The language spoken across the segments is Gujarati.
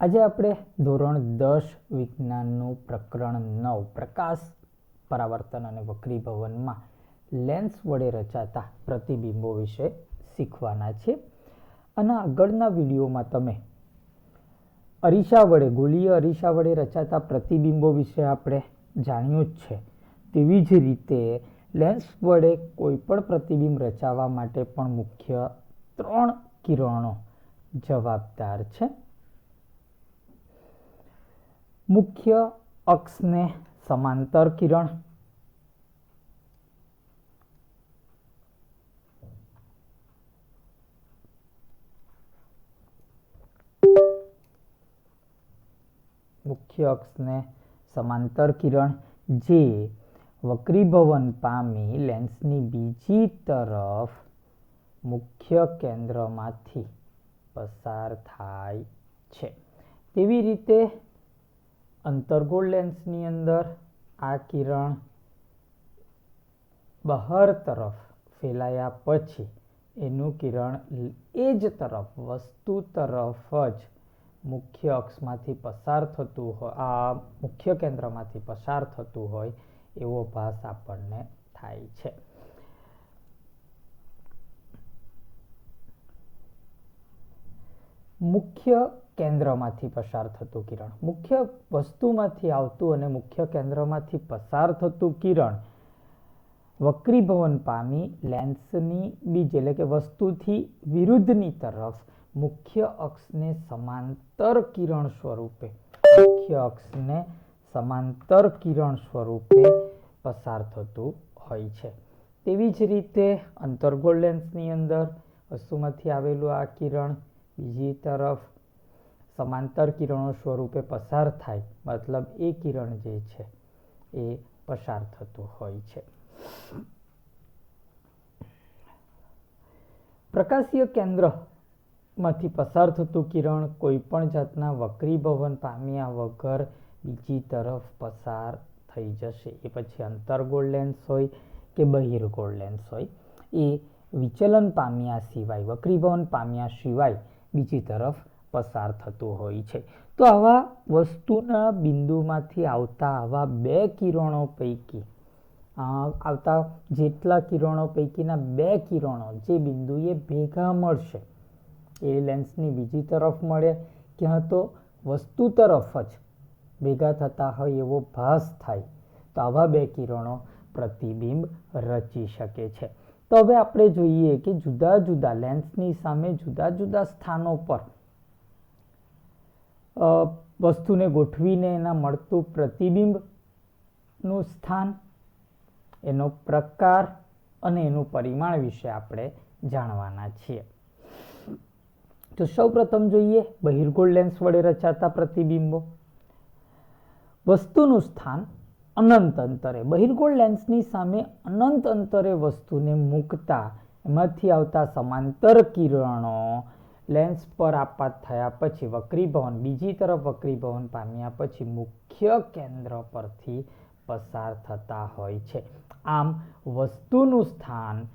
આજે આપણે ધોરણ દસ વિજ્ઞાનનું પ્રકરણ નવ, પ્રકાશ પરાવર્તન અને વક્રીભવનમાં લેન્સ વડે રચાતા પ્રતિબિંબો વિશે શીખવાના છે. અને આગળના વિડીયોમાં તમે અરીસા વડે, ગોલીય અરીસા વડે રચાતા પ્રતિબિંબો વિશે આપણે જાણ્યું જ છે. તેવી જ રીતે લેન્સ વડે કોઈ પણ પ્રતિબિંબ રચાવવા માટે પણ મુખ્ય ત્રણ કિરણો જવાબદાર છે. મુખ્ય અક્ષને સમાંતર કિરણ. મુખ્ય અક્ષને સમાંતર કિરણ જે વક્રીભવન પામી લેન્સની બીજી તરફ મુખ્ય કેન્દ્રમાંથી પસાર થાય છે. તેવી રીતે અંતર્ગોળ લેન્સની અંદર આ કિરણ બહાર તરફ ફેલાયા પછી એનું કિરણ એ જ તરફ, વસ્તુ તરફ જ મુખ્ય અક્ષમાંથી પસાર થતું હોય આ મુખ્ય કેન્દ્રમાંથી પસાર થતું હોય એવો ભાસ આપણને થાય છે. મુખ્ય કેન્દ્રમાંથી પસાર થતું કિરણ. મુખ્ય વસ્તુમાંથી આવતું અને મુખ્ય કેન્દ્રમાંથી પસાર થતું કિરણ વક્રીભવન પામી લેન્સની બીજ એટલે કે વસ્તુથી વિરુદ્ધની તરફ મુખ્ય અક્ષને સમાંતર કિરણ સ્વરૂપે, મુખ્ય અક્ષને સમાંતર કિરણ સ્વરૂપે પસાર થતું હોય છે. તેવી જ રીતે અંતર્ગોળ લેન્સની અંદર વસ્તુમાંથી આવેલું આ કિરણ બીજી તરફ સમાંતર કિરણો સ્વરૂપે પસાર થાય, મતલબ એ કિરણ જે છે, એ પસાર થતું હોય છે. પ્રકાશીય કેન્દ્રમાંથી પસાર થતું કિરણ કોઈ પણ જાતના વક્રીભવન પામ્યા વગર બીજી તરફ પસાર થઈ જશે. એ પછી અંતર્ગોળ લેન્સ હોય કે બહિર્ગોળ લેન્સ હોય, એ વિચલન પામ્યા સિવાય વક્રીભવન પામ્યા સિવાય બીજી તરફ પસાર થતો હોય છે. તો આવા વસ્તુના બિંદુમાંથી આવતા આવા બે કિરણો પૈકી આવતા જેટલા કિરણો પૈકીના બે કિરણો જે બિંદુએ ભેગા મળશે, એ લેન્સની બીજી તરફ મળે ક્યાં તો વસ્તુ તરફ જ ભેગા થતા હોય એવો ભાસ થાય, તો આવા બે કિરણો પ્રતિબિંબ રચી શકે છે. તો હવે આપણે જોઈએ કે જુદા જુદા લેન્સની સામે જુદા જુદા સ્થાનો પર વસ્તુને ગોઠવીને એના મળતું પ્રતિબિંબનું સ્થાન, એનો પ્રકાર અને એનું પરિમાણ વિશે આપણે જાણવાના છીએ. તો સૌ પ્રથમ જોઈએ, બહિર્ગોળ લેન્સ વડે રચાતા પ્રતિબિંબો. વસ્તુનું સ્થાન અનંત અંતરે. બહિર્ગોળ લેન્સની સામે અનંત અંતરે વસ્તુને મૂકતા, એમાંથી આવતા સમાંતર કિરણો લેન્સ પર આપાત થયા પછી વક્રીભવન બીજી તરફ વક્રીભવન પામ્યા પછી મુખ્ય કેન્દ્ર પરથી પસાર થતા હોય છે. આમ, વસ્તુનું સ્થાન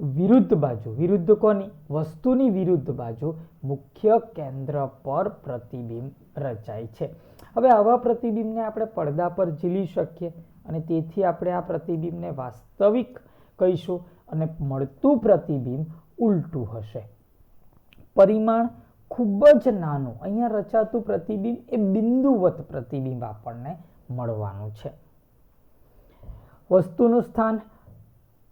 વિરુદ્ધ બાજુ, વિરુદ્ધ કોની? વસ્તુની વિરુદ્ધ બાજુ મુખ્ય કેન્દ્ર પર પ્રતિબિંબ રચાય છે. હવે આવા પ્રતિબિંબને આપણે પડદા પર ઝીલી શકીએ અને તેથી આપણે આ પ્રતિબિંબને વાસ્તવિક કહીશું અને મળતું પ્રતિબિંબ ઉલટું હશે. પરિમાણ ખૂબ જ નાનું. અહીંયા રચાતું પ્રતિબિંબ એ બિંદુવત પ્રતિબિંબ આપણને મળવાનું છે. વસ્તુનું સ્થાન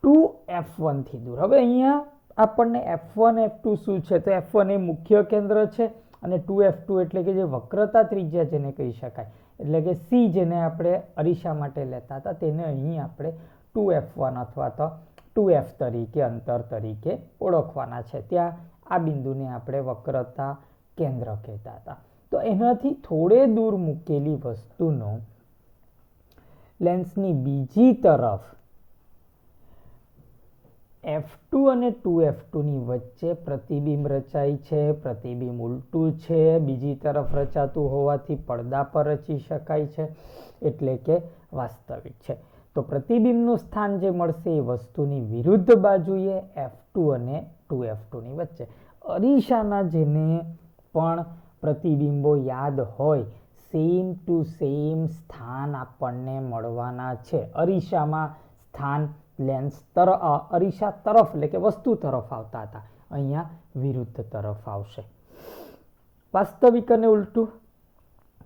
ટુ એફ વનથી દૂર. હવે અહીંયા આપણને એફ વન, એફ ટુ શું છે? તો એફ વન એ મુખ્ય કેન્દ્ર છે અને ટુ એફ ટુ એટલે કે જે વક્રતા ત્રિજ્યા જેને કહી શકાય. એટલે કે સી જેને આપણે અરીસા માટે લેતા હતા, તેને અહીં આપણે ટુ એફ વન અથવા તો ટુ એફ તરીકે, અંતર તરીકે ઓળખવાના છે. ત્યાં આ બિંદુને આપણે વક્રતા કેન્દ્ર કહેતા હતા. તો એનાથી થોડે દૂર મૂકેલી વસ્તુનો લેન્સની બીજી તરફ એફ ટુ અને ટુ એફ ટુની વચ્ચે પ્રતિબિંબ રચાય છે, પ્રતિબિંબ ઉલટું છે, બીજી તરફ રચાતું હોવાથી પડદા પર રચી શકાય છે, એટલે કે વાસ્તવિક છે. તો પ્રતિબિંબનું સ્થાન જે મળશે એ વસ્તુની વિરુદ્ધ બાજુએ એફ ટુ અને ટુ એફ ટુની વચ્ચે. અરીસાના જેને પણ પ્રતિબિંબો યાદ હોય સેમ ટુ સેમ સ્થાન આપણને મળવાના છે. અરીસામાં સ્થાન લેન્સ તર અરીસા તરફ એટલે કે વસ્તુ તરફ આવતા હતા. અહીંયા વિરુદ્ધ તરફ આવશે. વાસ્તવિક અને ઉલટું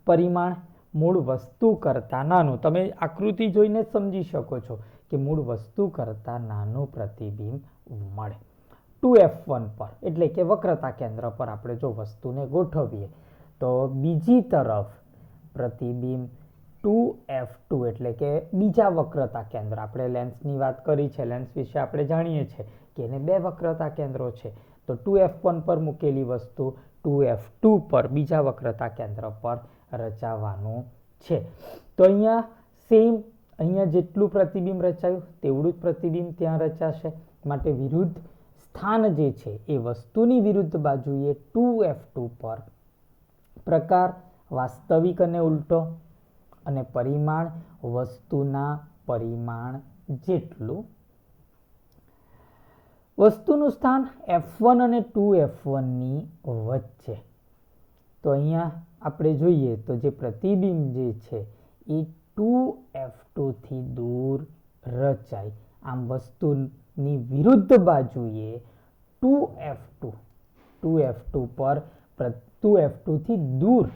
પરિમાણ મૂળ વસ્તુ કરતાં નાનું. તમે આકૃતિ જોઈને સમજી શકો છો કે મૂળ વસ્તુ કરતાં નાનું પ્રતિબિંબ મળે. ટુ એફ વન પર, એટલે કે વક્રતા કેન્દ્ર પર આપણે જો વસ્તુને ગોઠવીએ, તો બીજી તરફ પ્રતિબિંબ ટુ એફ ટુ એટલે કે બીજા વક્રતા કેન્દ્ર. આપણે લેન્સની વાત કરી છે લેન્સ વિશે આપણે જાણીએ છીએ કે એને બે વક્રતા કેન્દ્રો છે. તો ટુ એફ વન પર મૂકેલી વસ્તુ ટુ એફ ટુ પર બીજા વક્રતા કેન્દ્ર પર રચાવાનું છે. તો અહીંયા સેમ અહીંયા જેટલું પ્રતિબિંબ રચાયું, તેવડું જ પ્રતિબિંબ ત્યાં રચાશે. માટે વિરુદ્ધ સ્થાન જે છે એ વસ્તુની વિરુદ્ધ બાજુએ ટુ એફ ટુ પર પ્રકાર, વાસ્તવિક અને ઉલટો અને પરિમાણ, વસ્તુના પરિમાણ જેટલું. વસ્તુનું સ્થાન એફ વન અને ટુ એફ વનની વચ્ચે. તો અહીંયા આપણે જોઈએ તો જે પ્રતિબિંબ જે છે એ ટુ એફ ટુથી દૂર રચાય. આમ વસ્તુની વિરુદ્ધ બાજુએ two F two two F two પર ટુ એફ ટુથી દૂર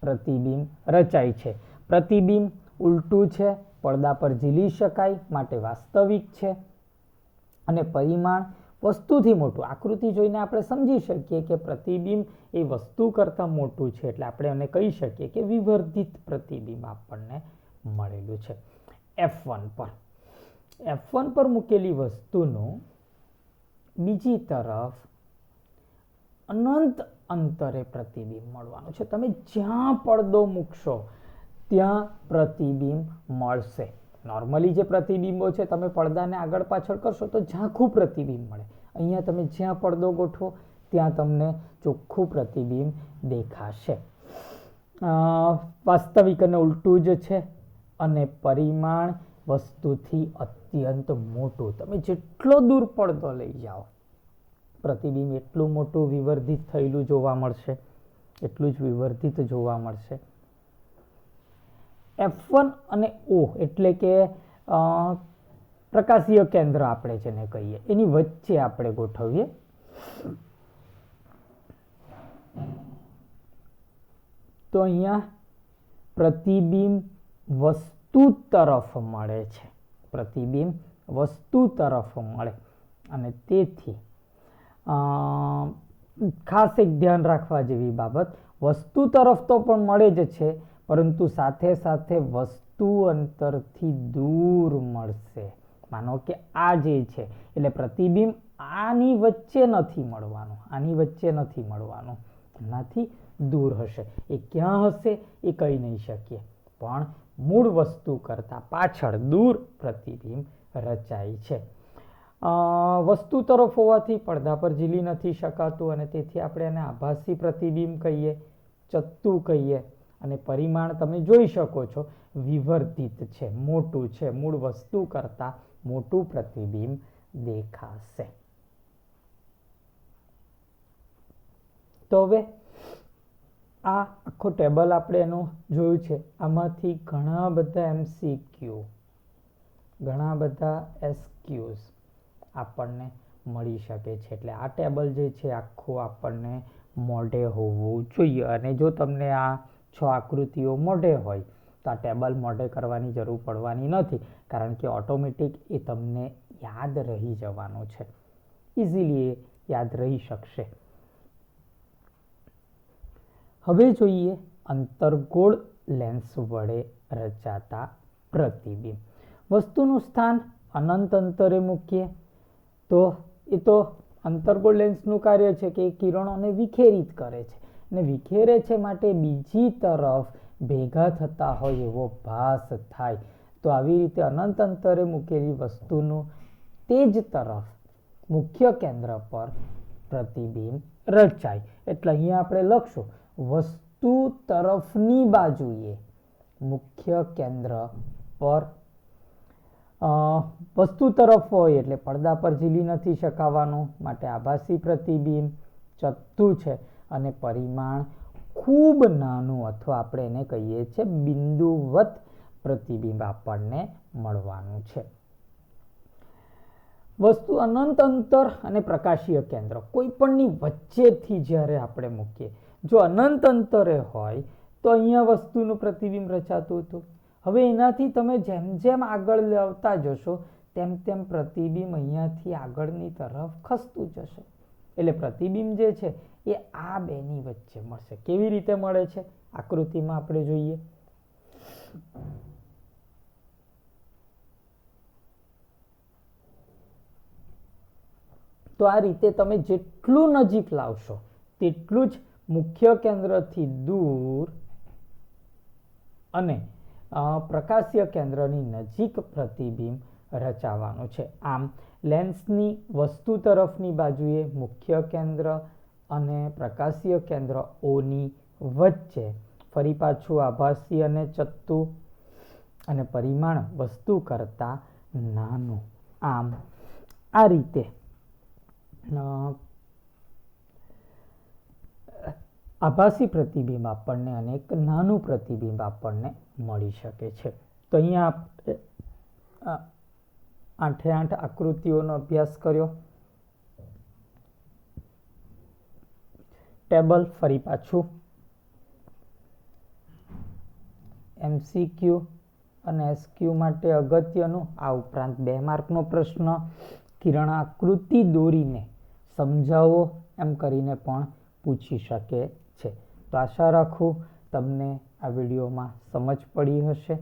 પ્રતિબિંબ રચાય છે. પ્રતિબિંબ ઉલટું છે, પડદા પર ઝીલી શકાય, માટે વાસ્તવિક છે. અને પરિમાણ વસ્તુથી મોટું. આકૃતિ જોઈને આપણે સમજી શકીએ કે પ્રતિબિંબ એ વસ્તુ કરતાં મોટું છે, એટલે આપણે એને કહી શકીએ કે વિવર્ધિત પ્રતિબિંબ આપણને મળેલું છે. એફ વન પર. એફ વન પર મૂકેલી વસ્તુનું બીજી તરફ અનંત અંતરે પ્રતિબિંબ મળવાનું છે. તમે જ્યાં પડદો મૂકશો, ત્યાં પ્રતિબિંબ મળશે. નોર્મલી જે પ્રતિબિંબો છે, તમે પડદાને આગળ પાછળ કરશો તો ઝાંખું પ્રતિબિંબ મળે. અહીંયા તમે જ્યાં પડદો ગોઠવો, ત્યાં તમને ચોખ્ખું પ્રતિબિંબ દેખાશે. વાસ્તવિક અને ઉલટું જ છે. અને પરિમાણ વસ્તુથી અત્યંત મોટું. તમે જેટલો દૂર પડદો લઈ જાઓ, પ્રતિબિંબ એટલું મોટું વિવર્ધિત થયેલું જોવા મળશે, એટલું જ વિવર્ધિત જોવા મળશે. એફ વન અને ઓ એટલે કે પ્રકાશીય કેન્દ્ર આપણે જેને કહીએ, એની વચ્ચે આપણે ગોઠવીએ. તો અહીંયા પ્રતિબિંબ વસ્તુ તરફ મળે છે. પ્રતિબિંબ વસ્તુ તરફ મળે. અને તેથી ખાસ એક ધ્યાન રાખવા જેવી બાબત, વસ્તુ તરફ તો પણ મળે જ છે, પરંતુ સાથે સાથે વસ્તુ અંતરથી દૂર મળશે. માનો કે આ જે છે, એટલે પ્રતિબિંબ આની વચ્ચે નથી મળવાનું, આની વચ્ચે નથી મળવાનું. એનાથી દૂર હશે. એ ક્યાં હશે? એ કહી નહીં શકીએ. પણ મૂળ વસ્તુ કરતાં પાછળ દૂર પ્રતિબિંબ રચાય છે. વસ્તુ તરફ હોવાથી પડદા પર ઝીલી નથી શકાતું અને તેથી આપણે એને આભાસી પ્રતિબિંબ કહીએ, ચત્તુ કહીએ અને પરિમાણ તમે જોઈ શકો છો, વિવર્ધિત છે, મોટું છે, મૂળ વસ્તુ કરતાં મોટું પ્રતિબિંબ દેખાશે. તો હવે આ આખો ટેબલ આપણે એનું જોયું છે. આમાંથી ઘણા બધા એમસીક્યુ, ઘણા બધા એસક્યુઝ આપણને મળી શકે છે. એટલે આ ટેબલ જે છે આખું આપણને મોઢે હોવું જોઈએ. અને જો તમને આ છ આકૃતિઓ મોઢે હોય, તો આ ટેબલ મોઢે કરવાની જરૂર પડવાની નથી, કારણ કે ઓટોમેટિક એ તમને યાદ રહી જવાનું છે. ઇઝીલી એ યાદ રહી શકશે. હવે જોઈએ અંતર્ગોળ લેન્સ વડે રચાતા પ્રતિબિંબ. વસ્તુનું સ્થાન અનંત અંતરે મૂકીએ તો એ તો અંતર્ગોળ લેન્સનું કાર્ય છે કે એ કિરણોને વિખેરિત કરે છે. અને વિખેરે છે માટે બીજી તરફ ભેગા થતા હોય એવો ભાસ થાય. તો આવી રીતે અનંત અંતરે મૂકેલી વસ્તુનું તે જ તરફ મુખ્ય કેન્દ્ર પર પ્રતિબિંબ રચાય. એટલે અહીંયા આપણે લખશું. વસ્તુ તરફની બાજુએ મુખ્ય કેન્દ્ર પર વસ્તુ તરફ હોય એટલે પડદા પર ઝીલી નથી શકાવાનું, માટે આભાસી પ્રતિબિંબ ચત્તું છે અને પરિમાણ ખૂબ નાનું અથવા આપણે એને કહીએ છીએ બિંદુવત પ્રતિબિંબ આપણને મળવાનું છે. વસ્તુ અનંત અંતર અને પ્રકાશીય કેન્દ્ર કોઈ પણની વચ્ચેથી જ્યારે આપણે મૂકીએ જો અનંત અંતરે હોય, તો અહીંયા વસ્તુનું પ્રતિબિંબ રચાતું હતું. હવે એનાથી તમે જેમ જેમ આગળ લાવતા જશો, તેમ તેમ પ્રતિબિંબ અહીંયાથી આગળની તરફ ખસતું જશે. એટલે પ્રતિબિંબ જે છે, એ આ બેની વચ્ચે મળશે. કેવી રીતે મળે છે? આકૃતિમાં આપણે જોઈએ. તો આ રીતે તમે જેટલું નજીક લાવશો, તેટલું જ મુખ્ય કેન્દ્રથી દૂર અને પ્રકાશીય કેન્દ્રની નજીક પ્રતિબિંબ રચાવાનું છે. આમ, લેન્સની વસ્તુ તરફની બાજુએ મુખ્ય કેન્દ્ર અને પ્રકાશીય કેન્દ્ર ઓની વચ્ચે ફરી પાછું આભાસી અને ચત્તુ અને પરિમાણ વસ્તુ કરતાં નાનું. આમ, આ રીતે આભાસી પ્રતિબિંબ આપણને અને એક નાનું પ્રતિબિંબ આપણને મળી શકે છે. તો અહીંયા આઠે આઠ આકૃતિઓનો અભ્યાસ કર્યો. ટેબલ ફરી પાછું. એમસીક્યુ અને એસક્યુ માટે અગત્યનું આ ઉપરાંત બે માર્કનો પ્રશ્ન. કિરણ આકૃતિ દોરીને સમજાવો એમ કરીને પણ પૂછી શકે છે. તો આશા રાખું તમને આ વિડીયોમાં સમજ પડી હશે.